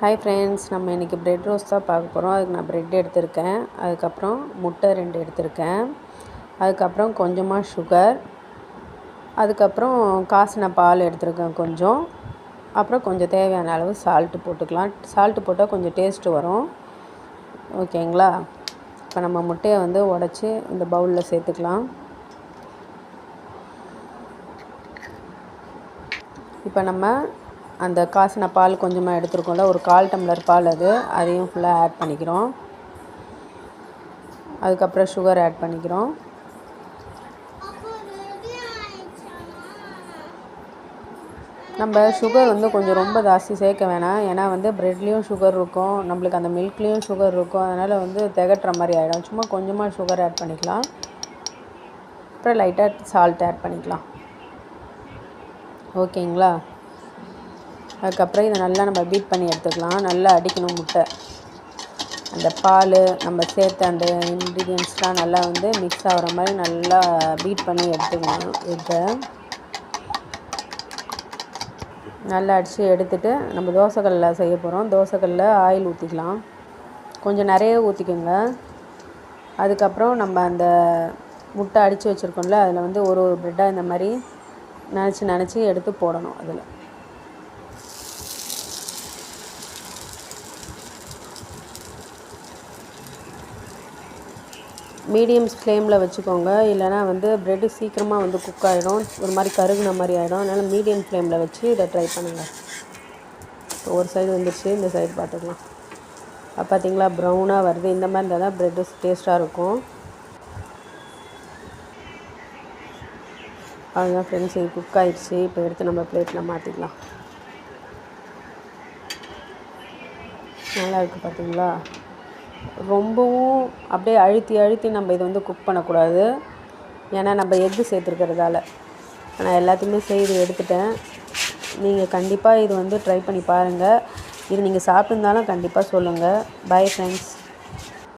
Hi friends நம்ம இன்றைக்கி bread roast தான் பார்க்க போகிறோம் அதுக்கு நான் ப்ரெட் எடுத்திருக்கேன். அதுக்கப்புறம் முட்டை ரெண்டு எடுத்திருக்கேன். அதுக்கப்புறம் கொஞ்சமாக சுகர் அதுக்கப்புறம் காசின பால் எடுத்திருக்கேன் கொஞ்சம். அப்புறம் கொஞ்சம் தேவையான அளவு சால்ட்டு போட்டுக்கலாம். சால்ட்டு போட்டால் கொஞ்சம் டேஸ்ட்டு வரும். ஓகேங்களா இப்போ நம்ம முட்டையை வந்து உடச்சி இந்த பவுலில் சேர்த்துக்கலாம். இப்போ நம்ம அந்த காசின பால் கொஞ்சமாக எடுத்துருக்கோம்ல ஒரு கால் டம்ளர் பால் அது. அதையும் ஃபுல்லாக ஆட் பண்ணிக்கிறோம். அதுக்கப்புறம் சுகர் ஆட் பண்ணிக்கிறோம். நம்ம சுகர் வந்து கொஞ்சம் ரொம்ப ஜாஸ்தி சேர்க்க வேணாம். ஏன்னா வந்து ப்ரெட்லேயும் சுகர் இருக்கும் நம்மளுக்கு அந்த மில்க்லேயும் சுகர் இருக்கும். அதனால் வந்து திகட்டுற மாதிரி ஆகிடும் சும்மா கொஞ்சமாக சுகர் ஆட் பண்ணிக்கலாம். அப்புறம் லைட்டாக சால்ட் ஆட் பண்ணிக்கலாம். ஓகேங்களா? அதுக்கப்புறம் இதை நல்லா நம்ம பீட் பண்ணி எடுத்துக்கலாம். நல்லா அடிக்கணும் முட்டை. அந்த பால் நம்ம சேர்த்த அந்த இன்க்ரீடியன்ஸ்லாம் நல்லா வந்து மிக்ஸ் ஆகிற மாதிரி நல்லா பீட் பண்ணி எடுத்துக்கணும் இதை நல்லா அடித்து எடுத்துகிட்டு நம்ம தோசைக்கல்லில் செய்ய போகிறோம் தோசைக்கல்லில் ஆயில் ஊற்றிக்கலாம் கொஞ்சம் நிறைய ஊற்றிக்கோங்க அதுக்கப்புறம் நம்ம அந்த முட்டை அடித்து வச்சுருக்கோம்ல அதில் வந்து ஒரு ஒரு ப்ரெட்டாக இந்த மாதிரி நினச்சி நினச்சி எடுத்து போடணும் அதில். மீடியம் ஃப்ளேமில் வச்சுக்கோங்க. இல்லைனா வந்து ப்ரெட்டு சீக்கிரமாக வந்து குக் ஆகிடும் ஒரு மாதிரி கருகுன மாதிரி ஆகிடும் அதனால் மீடியம் ஃப்ளேமில் வச்சு இதை ட்ரை பண்ணுங்கள் இப்போ ஒரு சைடு வந்துடுச்சு இந்த சைடு பார்த்துக்கலாம். அப்போ பார்த்தீங்களா ப்ரௌனாக வருது. இந்த மாதிரி இருந்தால் தான் ப்ரெட்டு டேஸ்ட்டாக இருக்கும். அதுதான் ஃப்ரெண்ட்ஸ் இது குக் ஆகிடுச்சு இப்போ எடுத்து நம்ம பிளேட்டில் மாற்றிக்கலாம் நல்லா இருக்குது பார்த்தீங்களா ரொம்பவும் அப்படியே அழுத்தி அழுத்தி நம்ம இதை வந்து குக் பண்ணக்கூடாது. ஏன்னா நம்ம எக்கு சேர்த்துருக்கிறதால. நான் எல்லாத்தையுமே செய்து எடுத்துட்டேன். நீங்கள் கண்டிப்பாக இது வந்து ட்ரை பண்ணி பாருங்கள் இது நீங்கள் சாப்பிட்டுருந்தாலும் கண்டிப்பாக சொல்லுங்கள் பாய் ஃப்ரெண்ட்ஸ்